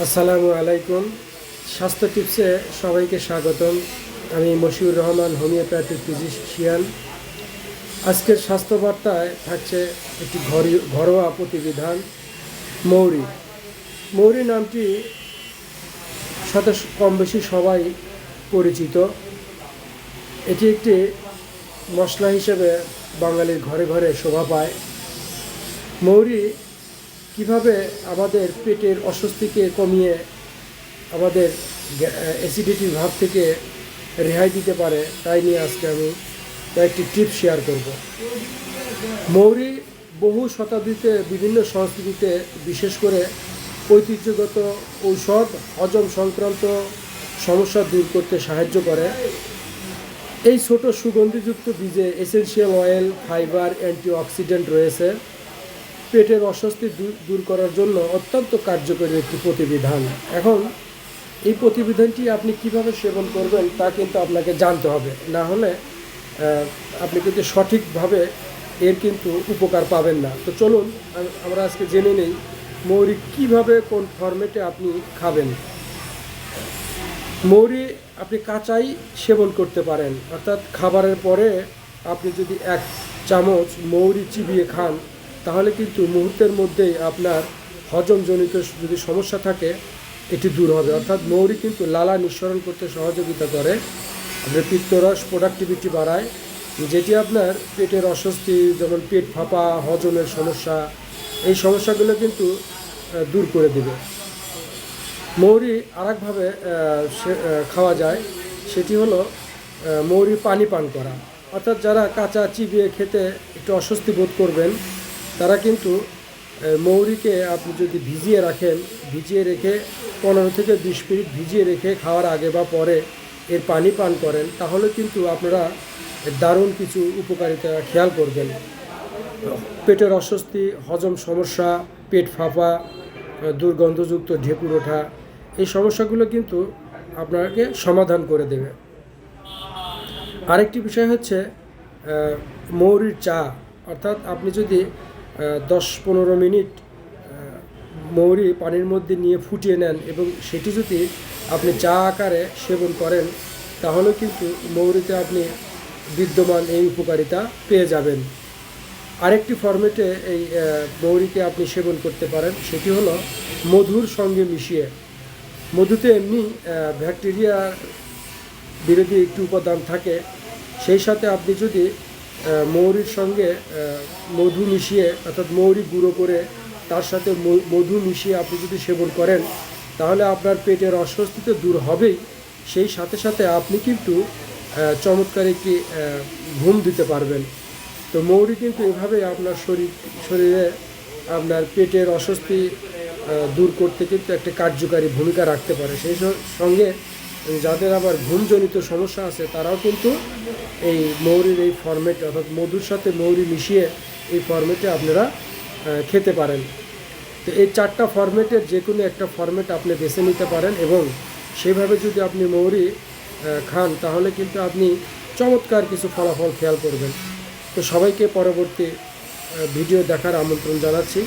আসসালামু আলাইকুম। স্বাস্থ্য টিপসে সবাইকে স্বাগতম। আমি মশিউর রহমান হোমিওপ্যাথিক ফিজিশিয়ান। আজকের স্বাস্থ্য বার্তায় থাকছে একটি ঘরি- ঘরোয়া প্রতিবিধান, মৌরি। মৌরি নামটি সাথে কম বেশি সবাই পরিচিত। এটি একটি মশলা হিসেবে বাঙালির ঘরে ঘরে শোভা পায়। মৌরি কীভাবে আমাদের পেটের অস্বস্তিকে কমিয়ে আমাদের অ্যাসিডিটির ভাব থেকে রেহাই দিতে পারে, তাই নিয়ে আজকে আমি কয়েকটি টিপস শেয়ার করব। মৌরি বহু শতাব্দীতে বিভিন্ন সংস্কৃতিতে, বিশেষ করে ঐতিহ্যগত ঔষধ, হজম সংক্রান্ত সমস্যা দূর করতে সাহায্য করে। এই ছোট সুগন্ধিযুক্ত বীজে এসেনশিয়াল অয়েল ফাইবার অ্যান্টিঅক্সিডেন্ট রয়েছে। পেটের অস্বস্তি দূর করার জন্য অত্যন্ত কার্যকরী একটি প্রতিবিধান। এখন, এই প্রতিবিধানটি আপনি কীভাবে সেবন করবেন তা কিন্তু আপনাকে জানতে হবে। না হলে আপনি কিন্তু সঠিকভাবে এর কিন্তু উপকার পাবেন না। তো চলুন আমরা আজকে জেনে নেই মৌরি কীভাবে কোন ফরম্যাটে আপনি খাবেন। মৌরি আপনি কাঁচাই সেবন করতে পারেন। অর্থাৎ খাবারের পরে আপনি যদি এক চামচ মৌরি চিবিয়ে খান তাহলে কিন্তু মুহূর্তের মধ্যেই আপনার হজমজনিত যদি সমস্যা থাকে, এটি দূর হবে। অর্থাৎ মৌরি কিন্তু লালা নিঃসরণ করতে সহযোগিতা করে। আপনার পিত্তরস প্রোডাক্টিভিটি বাড়ায়। যেটি আপনার পেটের অস্বস্তি, যেমন পেট ফাঁপা, হজমের সমস্যা, এই সমস্যাগুলো কিন্তু দূর করে দেবে। মৌরি আরেকভাবে খাওয়া যায়। সেটি হলো মৌরি পানি পান করা। অর্থাৎ যারা কাঁচা চিবিয়ে খেতে একটু অস্বস্তি বোধ করবেন তারা কিন্তু মৌরিকে আপনি যদি ভিজিয়ে রাখেন, ভিজিয়ে রেখে পনেরো থেকে বিশ মিনিট ভিজিয়ে রেখে খাওয়ার আগে বা পরে এর পানি পান করেন, তাহলে কিন্তু আপনারা দারুণ কিছু উপকারিতা খেয়াল করবেন। পেটের অস্বস্তি, হজম সমস্যা, পেট ফাঁপা দুর্গন্ধযুক্ত ঢেকুর ওঠা, এই সমস্যাগুলো কিন্তু আপনাকে সমাধান করে দেবে। আরেকটি বিষয় হচ্ছে মৌরির চা, অর্থাৎ আপনি যদি দশ পনেরো মিনিট মৌরি পানির মধ্যে নিয়ে ফুটিয়ে নেন এবং সেটি যদি আপনি চা আকারে সেবন করেন, তাহলে কিন্তু মৌরিতে আপনি বিদ্যমান এই উপকারিতা পেয়ে যাবেন। আরেকটি ফরম্যাটে এই মৌরিকে আপনি সেবন করতে পারেন, সেটি হলো মধুর সঙ্গে মিশিয়ে। মধুতে এমনি ব্যাকটেরিয়া বিরোধী একটি উপাদান থাকে, সেই সাথে আপনি যদি মৌরির সঙ্গে মধু মিশিয়ে, অর্থাৎ মৌরি গুঁড়ো করে তার সাথে মধু মিশিয়ে আপনি যদি সেবন করেন, তাহলে আপনার পেটের অস্বস্তি তো দূর হবেই। সেই সাথে সাথে আপনি কিন্তু চমৎকার একটি ঘুম দিতে পারবেন। তো মৌরি কিন্তু এভাবেই আপনার শরীর, শরীরে আপনার পেটের অস্বস্তি দূর করতে কিন্তু একটা কার্যকারী ভূমিকা রাখতে পারে। সেই সঙ্গে যাদের আবার ঘুমজনিত সমস্যা আছে, তারাও কিন্তু এই মৌরির এই ফর্মেটে অর্থাৎ মধুর সাথে মৌরি মিশিয়ে এই ফর্মেটে আপনারা খেতে পারেন। তো এই চারটা ফরম্যাটের যে কোনো একটা ফরম্যাট আপনি বেছে নিতে পারেন এবং সেভাবে যদি আপনি মৌরি খান, তাহলে কিন্তু আপনি চমৎকার কিছু ফলাফল খেয়াল করবেন। তো সবাইকে পরবর্তী ভিডিও দেখার আমন্ত্রণ জানাচ্ছি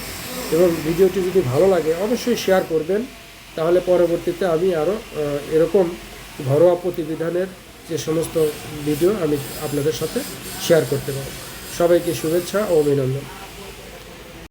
এবং ভিডিওটি যদি ভালো লাগে, অবশ্যই শেয়ার করবেন। তাহলে পরবর্তীতে আমি আরও এরকম ঘরোয়া প্রতিবিধানের যে সমস্ত ভিডিও আমি আপনাদের সাথে শেয়ার করতে পারব। সবাইকে শুভেচ্ছা ও অভিনন্দন।